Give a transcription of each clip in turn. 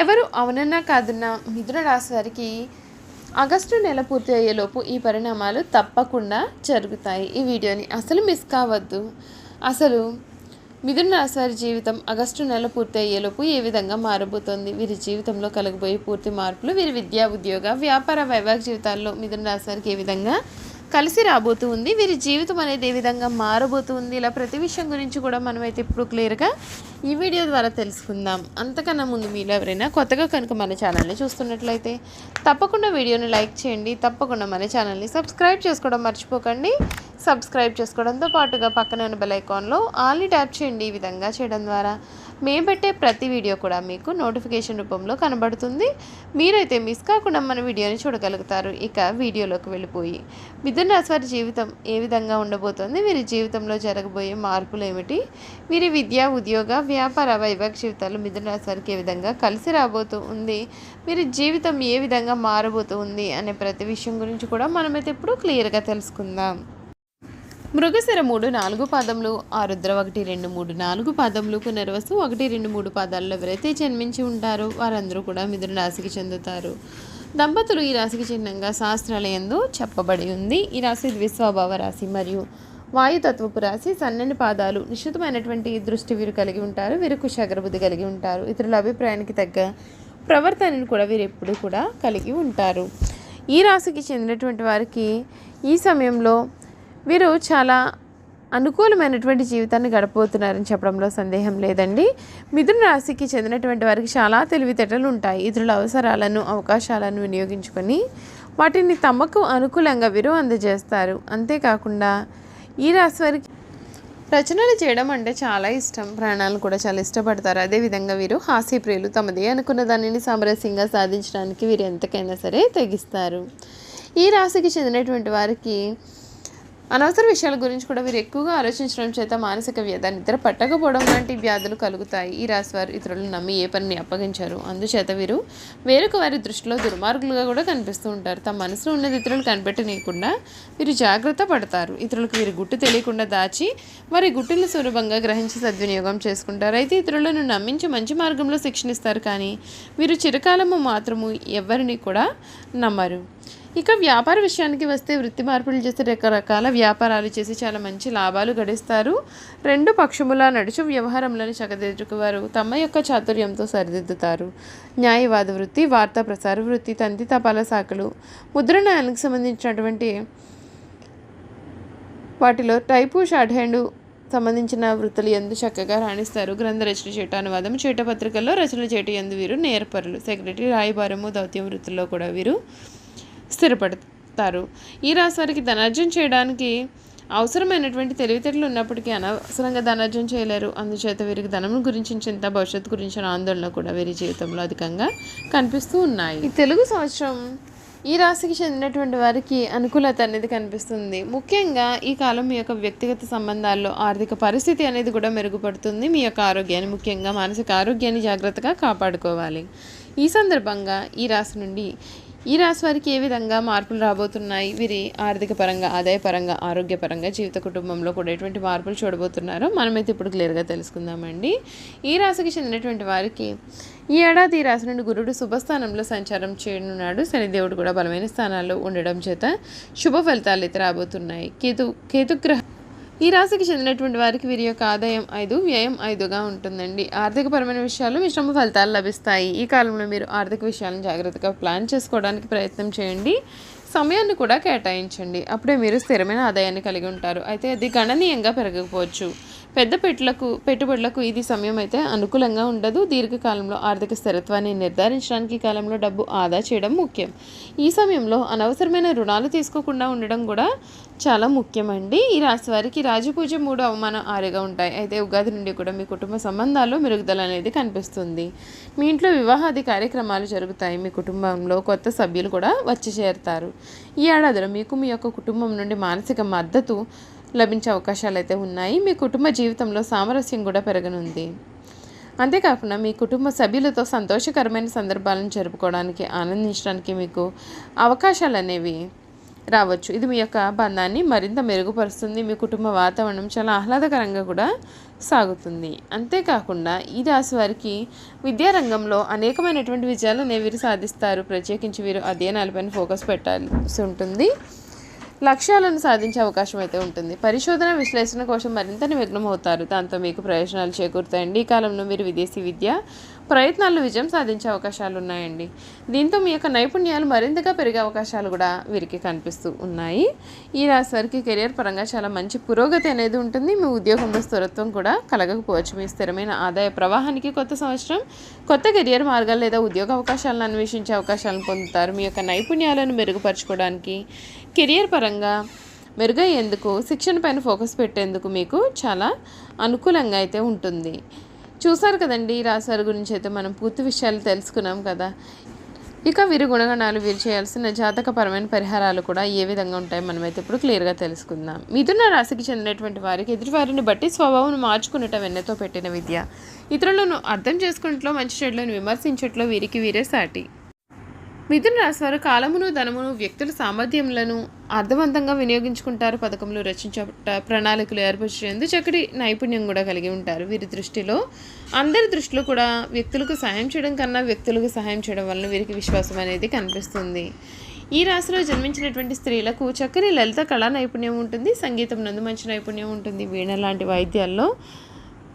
ఎవరు అవునన్నా కాదన్నా మిథున రాశి వారికి ఆగస్టు నెల పూర్తి అయ్యేలోపు ఈ పరిణామాలు తప్పకుండా జరుగుతాయి. ఈ వీడియోని అసలు మిస్ కావద్దు. అసలు మిథున రాశి వారి జీవితం ఆగస్టు నెల పూర్తి అయ్యేలోపు ఏ విధంగా మారబోతోంది? వీరి జీవితంలో కలగబోయే పూర్తి మార్పులు వీరి విద్యా ఉద్యోగ వ్యాపార వైవాహిక జీవితాల్లో మిథున రాశి వారికి ఏ విధంగా కలిసి రాబోతూ ఉంది వీరి జీవితం అనేది ఏ విధంగా మారబోతుంది? ఇలా ప్రతి విషయం గురించి కూడా మనమైతే ఇప్పుడు క్లియర్గా ఈ వీడియో ద్వారా తెలుసుకుందాం. అంతకన్నా ముందు మీలో ఎవరైనా కొత్తగా కనుక మన ఛానల్ని చూస్తున్నట్లయితే తప్పకుండా వీడియోని లైక్ చేయండి. తప్పకుండా మన ఛానల్ని సబ్స్క్రైబ్ చేసుకోవడం మర్చిపోకండి. సబ్స్క్రైబ్ చేసుకోవడంతో పాటుగా పక్కన ఉన్న బెల్ ఐకాన్లో ఆల్ని ట్యాప్ చేయండి ఈ విధంగా చేయడం ద్వారా. మేము పెట్టే ప్రతి వీడియో కూడా మీకు నోటిఫికేషన్ రూపంలో కనబడుతుంది. మీరైతే మిస్ కాకుండా మన వీడియోని చూడగలుగుతారు. ఇక వీడియోలోకి వెళ్ళిపోయి మిథున రాశి వారి జీవితం ఏ విధంగా ఉండబోతోంది? వీరి జీవితంలో జరగబోయే మార్పులు ఏమిటి? వీరి విద్యా ఉద్యోగ వ్యాపార వైవాహిక జీవితాలు మిథున రాశి వారికి ఏ విధంగా కలిసి రాబోతూ ఉంది? వీరి జీవితం ఏ విధంగా మారబోతూ ఉంది? అనే ప్రతి విషయం గురించి కూడా మనమైతే ఇప్పుడు క్లియర్గా తెలుసుకుందాం. మృగశిర మూడు నాలుగు పాదములు ఆరుద్ర ఒకటి రెండు మూడు నాలుగు పాదములు పునర్వసు ఒకటి రెండు మూడు పాదాల్లో ఎవరైతే జన్మించి ఉంటారో వారందరూ కూడా మిథున రాశికి చెందుతారు. దంపతులు ఈ రాశికి చిహ్నంగా శాస్త్రాలయందు చెప్పబడి ఉంది. ఈ రాశి ద్విస్వభావ రాశి మరియు వాయుతత్వపు రాశి సన్నని పాదాలు నిశ్చితమైనటువంటి దృష్టి వీరు కలిగి ఉంటారు వీరు కుశాగ్రబుద్ధి కలిగి ఉంటారు. ఇతరుల అభిప్రాయానికి తగ్గ ప్రవర్తనను కూడా వీరు ఎప్పుడూ కూడా కలిగి ఉంటారు. ఈ రాశికి చెందినటువంటి వారికి ఈ సమయంలో వీరు చాలా అనుకూలమైనటువంటి జీవితాన్ని గడపబోతున్నారని చెప్పడంలో సందేహం లేదండి. మిథున రాశికి చెందినటువంటి వారికి చాలా తెలివితేటలు ఉంటాయి. ఇతరుల అవసరాలను అవకాశాలను వినియోగించుకొని వాటిని తమకు అనుకూలంగా వీరు అందజేస్తారు. అంతేకాకుండా ఈ రాశి వారికి రచనలు చేయడం అంటే చాలా ఇష్టం. ప్రాణాలను కూడా చాలా ఇష్టపడతారు. అదేవిధంగా వీరు హాస్యప్రియులు తమదే అనుకున్న దానిని సామరస్యంగా సాధించడానికి వీరు ఎంతకైనా సరే తెగిస్తారు. ఈ రాశికి చెందినటువంటి వారికి అనవసర విషయాల గురించి కూడా వీరు ఎక్కువగా ఆలోచించడం చేత మానసిక వ్యధ నిద్ర పట్టకపోవడం లాంటి వ్యాధులు కలుగుతాయి. ఈ రాశివారు ఇతరులను నమ్మి ఏ పనిని అప్పగించారు. అందుచేత వీరు వేరొక వారి దృష్టిలో దుర్మార్గులుగా కూడా కనిపిస్తూ ఉంటారు. తమ మనసులో ఉన్నది ఇతరులు కనిపెట్టనీయకుండా వీరు జాగ్రత్త పడతారు. ఇతరులకు వీరి గుట్టు తెలియకుండా దాచి వారి గుట్టును సులభంగా గ్రహించి సద్వినియోగం చేసుకుంటారు. అయితే ఇతరులను నమ్మించి మంచి మార్గంలో శిక్షణిస్తారు కానీ వీరు చిరకాలము మాత్రము ఎవరిని కూడా నమ్మరు. ఇక వ్యాపార విషయానికి వస్తే వృత్తి మార్పులు చేసి రకరకాల వ్యాపారాలు చేసి చాలా మంచి లాభాలు గడిస్తారు. రెండు పక్షముల నడుచు వ్యవహారంలోని చకదెదుకువారు తమ యొక్క చాతుర్యంతో సరిదిద్దుతారు. న్యాయవాద వృత్తి వార్తా ప్రసార వృత్తి తంతి తపాలా శాఖలు ముద్రణానికి సంబంధించినటువంటి వాటిలో టైపు షార్ట్ హ్యాండ్ సంబంధించిన వృత్తులు ఎందు చక్కగా రాణిస్తారు. గ్రంథ రచన చేయట అనువాదం చేయట పత్రికల్లో రచన చేయట ఎందు వీరు నేర్పరులు. సెక్రటరీ రాయబారము దౌత్యం వృత్తుల్లో కూడా వీరు స్థిరపడతారు. ఈ రాశి వారికి ధనార్జన చేయడానికి అవసరమైనటువంటి తెలివితేటలు ఉన్నప్పటికీ అనవసరంగా ధనార్జన చేయలేరు. అందుచేత వీరికి ధనం గురించి చింత భవిష్యత్తు గురించిన ఆందోళన కూడా వీరి జీవితంలో అధికంగా కనిపిస్తూ ఉన్నాయి. ఈ తెలుగు సంవత్సరం ఈ రాశికి చెందినటువంటి వారికి అనుకూలత అనేది కనిపిస్తుంది. ముఖ్యంగా ఈ కాలం మీ యొక్క వ్యక్తిగత సంబంధాల్లో ఆర్థిక పరిస్థితి అనేది కూడా మెరుగుపడుతుంది. మీ యొక్క ఆరోగ్యాన్ని ముఖ్యంగా మానసిక ఆరోగ్యాన్ని జాగ్రత్తగా కాపాడుకోవాలి. ఈ సందర్భంగా ఈ రాశి నుండి ఈ రాశి వారికి ఏ విధంగా మార్పులు రాబోతున్నాయి? వీరి ఆర్థిక పరంగా ఆదాయపరంగా ఆరోగ్యపరంగా జీవిత కుటుంబంలో కూడా ఎటువంటి మార్పులు చూడబోతున్నారో మనమైతే ఇప్పుడు క్లియర్గా తెలుసుకుందామండి. ఈ రాశికి చెందినటువంటి వారికి ఈ ఏడాది ఈ రాశి నుండి గురుడు శుభస్థానంలో సంచారం చేయనున్నాడు. శనిదేవుడు కూడా బలమైన స్థానాల్లో ఉండడం చేత శుభ ఫలితాలు అయితే రాబోతున్నాయి. కేతు కేతుగ్రహ ఈ రాశికి చెందినటువంటి వారికి వీరి యొక్క ఆదాయం ఐదు వ్యయం ఐదుగా ఉంటుందండి. ఆర్థికపరమైన విషయాలు మిశ్రమ ఫలితాలు లభిస్తాయి. ఈ కాలంలో మీరు ఆర్థిక విషయాలను జాగ్రత్తగా ప్లాన్ చేసుకోవడానికి ప్రయత్నం చేయండి. సమయాన్ని కూడా కేటాయించండి. అప్పుడే మీరు స్థిరమైన ఆదాయాన్ని కలిగి ఉంటారు. అయితే అది గణనీయంగా పెరగకపోవచ్చు. పెద్ద పెట్లకు పెట్టుబడులకు ఇది సమయం అయితే అనుకూలంగా ఉండదు. దీర్ఘకాలంలో ఆర్థిక స్థిరత్వాన్ని నిర్ధారించడానికి కాలంలో డబ్బు ఆదా చేయడం ముఖ్యం. ఈ సమయంలో అనవసరమైన రుణాలు తీసుకోకుండా ఉండడం కూడా చాలా ముఖ్యమండి. ఈ రాశి వారికి రాజపూజ మూడు అవమానం ఆరుగా ఉంటాయి. అయితే ఉగాది నుండి కూడా మీ కుటుంబ సంబంధాల్లో మెరుగుదల అనేది కనిపిస్తుంది. మీ ఇంట్లో వివాహాది కార్యక్రమాలు జరుగుతాయి. మీ కుటుంబంలో కొత్త సభ్యులు కూడా వచ్చి చేరుతారు. ఈ ఏడాదిలో మీకు మీ యొక్క కుటుంబం నుండి మానసిక మద్దతు లభించే అవకాశాలు అయితే ఉన్నాయి. మీ కుటుంబ జీవితంలో సామరస్యం కూడా పెరగనుంది. అంతేకాకుండా మీ కుటుంబ సభ్యులతో సంతోషకరమైన సందర్భాలను జరుపుకోవడానికి ఆనందించడానికి మీకు అవకాశాలు అనేవి రావచ్చు. ఇది మీ యొక్క బంధాన్ని మరింత మెరుగుపరుస్తుంది. మీ కుటుంబ వాతావరణం చాలా ఆహ్లాదకరంగా కూడా సాగుతుంది. అంతేకాకుండా ఈ రాశి వారికి విద్యారంగంలో అనేకమైనటువంటి విజయాలను వీరు సాధిస్తారు. ప్రత్యేకించి వీరు అధ్యయనాలపైన ఫోకస్ పెట్టాల్సి ఉంటుంది. లక్ష్యాలను సాధించే అవకాశం అయితే ఉంటుంది. పరిశోధన విశ్లేషణ కోసం మరింత నిమగ్నం అవుతారు దాంతో మీకు ప్రయోజనాలు చేకూరుతాయండి. ఈ కాలంలో మీరు విదేశీ విద్య ప్రయత్నాల్లో విజయం సాధించే అవకాశాలు ఉన్నాయండి. దీంతో మీ యొక్క నైపుణ్యాలు మరింతగా పెరిగే అవకాశాలు కూడా వీరికి కనిపిస్తూ ఉన్నాయి. ఈ రాశి వారికి కెరియర్ పరంగా చాలా మంచి పురోగతి అనేది ఉంటుంది. మీ ఉద్యోగంలో స్థిరత్వం కూడా కలగకపోవచ్చు. మీ స్థిరమైన ఆదాయ ప్రవాహానికి కొత్త సంవత్సరం కొత్త కెరియర్ మార్గాలు లేదా ఉద్యోగ అవకాశాలను అన్వేషించే అవకాశాలను పొందుతారు. మీ యొక్క నైపుణ్యాలను మెరుగుపరచుకోవడానికి కెరియర్ పరంగా మెరుగయ్యేందుకు శిక్షణ పైన ఫోకస్ పెట్టేందుకు మీకు చాలా అనుకూలంగా అయితే ఉంటుంది. చూసారు కదండి రాశారు గురించి అయితే మనం పూర్తి విషయాలు తెలుసుకున్నాం కదా. ఇక వీరి గుణగణాలు వీరు చేయాల్సిన జాతకపరమైన పరిహారాలు కూడా ఏ విధంగా ఉంటాయి మనమైతే ఇప్పుడు క్లియర్గా తెలుసుకుందాం. మిథున రాశికి చెందినటువంటి వారికి ఎదుటివారిని బట్టి స్వభావం మార్చుకునేట వెన్నెతో పెట్టిన విద్య. ఇతరులను అర్థం చేసుకున్నట్లో మంచి చెడులను విమర్శించట్లో వీరికి వీరే సాటి. మిథున రాశివారు కాలమును ధనమును వ్యక్తుల సామర్థ్యములను అర్థవంతంగా వినియోగించుకుంటారు. పథకములు రచించట ప్రణాళికలు ఏర్పరిచేందుకు చక్కటి నైపుణ్యం కూడా కలిగి ఉంటారు. వీరి దృష్టిలో అందరి దృష్టిలో కూడా వ్యక్తులకు సహాయం చేయడం కన్నా వ్యక్తులకు సహాయం చేయడం వలన వీరికి విశ్వాసం అనేది కనిపిస్తుంది. ఈ రాశిలో జన్మించినటువంటి స్త్రీలకు చక్కని లలిత కళా నైపుణ్యం ఉంటుంది. సంగీతం నందు మంచి నైపుణ్యం ఉంటుంది. వీణ లాంటి వాయిద్యాల్లో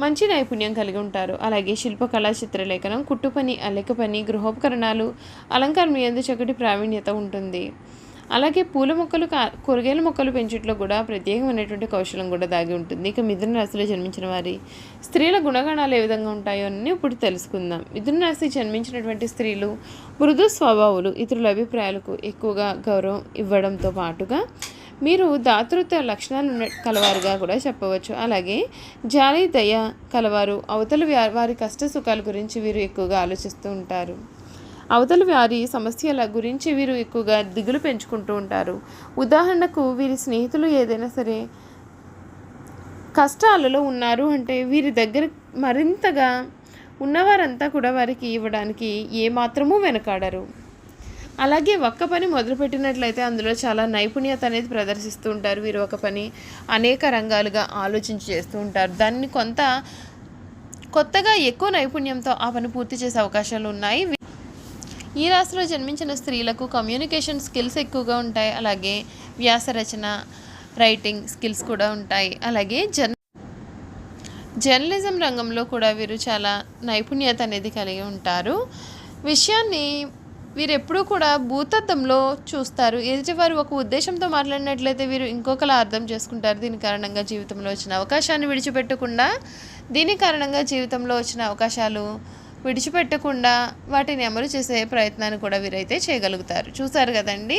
మంచి నైపుణ్యం కలిగి ఉంటారు. అలాగే శిల్పకళా చిత్రలేఖనం కుట్టు పని పని గృహోపకరణాలు అలంకారం ఎందు చక్కటి ప్రావీణ్యత ఉంటుంది. అలాగే పూల మొక్కలు కా కూరగాయల మొక్కలు పెంచుట్లో కూడా ప్రత్యేకమైనటువంటి కౌశలం కూడా దాగి ఉంటుంది. ఇక మిథున రాశిలో జన్మించిన వారి స్త్రీల గుణగణాలు ఏ విధంగా ఉంటాయో అని ఇప్పుడు తెలుసుకుందాం. మిథున రాశి జన్మించినటువంటి స్త్రీలు మృదు స్వభావాలు ఇతరుల అభిప్రాయాలకు ఎక్కువగా గౌరవం ఇవ్వడంతో పాటుగా మీరు దాతృత్వ లక్షణాలు ఉన్న కలవారుగా కూడా చెప్పవచ్చు. అలాగే జాలి దయ కలవారు. అవతల వారి కష్ట సుఖాల గురించి వీరు ఎక్కువగా ఆలోచిస్తూ ఉంటారు. అవతల వారి సమస్యల గురించి వీరు ఎక్కువగా దిగులు పెంచుకుంటూ ఉంటారు. ఉదాహరణకు వీరి స్నేహితులు ఏదైనా సరే కష్టాలలో ఉన్నారు అంటే వీరి దగ్గర మరింతగా ఉన్నవారంతా కూడా వారికి ఇవ్వడానికి ఏమాత్రమూ వెనకాడరు. అలాగే ఒక్క పని మొదలుపెట్టినట్లయితే అందులో చాలా నైపుణ్యత అనేది ప్రదర్శిస్తూ ఉంటారు. వీరు ఒక పని అనేక రంగాలుగా ఆలోచించి చేస్తూ ఉంటారు. దాన్ని కొంత కొత్తగా ఎక్కువ నైపుణ్యంతో ఆ పని పూర్తి చేసే అవకాశాలు ఉన్నాయి. ఈ రాశిలో జన్మించిన స్త్రీలకు కమ్యూనికేషన్ స్కిల్స్ ఎక్కువగా ఉంటాయి. అలాగే వ్యాసరచన రైటింగ్ స్కిల్స్ కూడా ఉంటాయి. అలాగే జర్న జర్నలిజం రంగంలో కూడా వీరు చాలా నైపుణ్యత అనేది కలిగి ఉంటారు. విషయాన్ని వీరు ఎప్పుడూ కూడా భూతత్వంలో చూస్తారు. ఎదుటివారు ఒక ఉద్దేశంతో మాట్లాడినట్లయితే వీరు ఇంకొకలా అర్థం చేసుకుంటారు. దీని కారణంగా జీవితంలో వచ్చిన అవకాశాన్ని విడిచిపెట్టకుండా దీని కారణంగా జీవితంలో వచ్చిన అవకాశాలు విడిచిపెట్టకుండా వాటిని అమలు చేసే ప్రయత్నాన్ని కూడా వీరైతే చేయగలుగుతారు. చూసారు కదండి?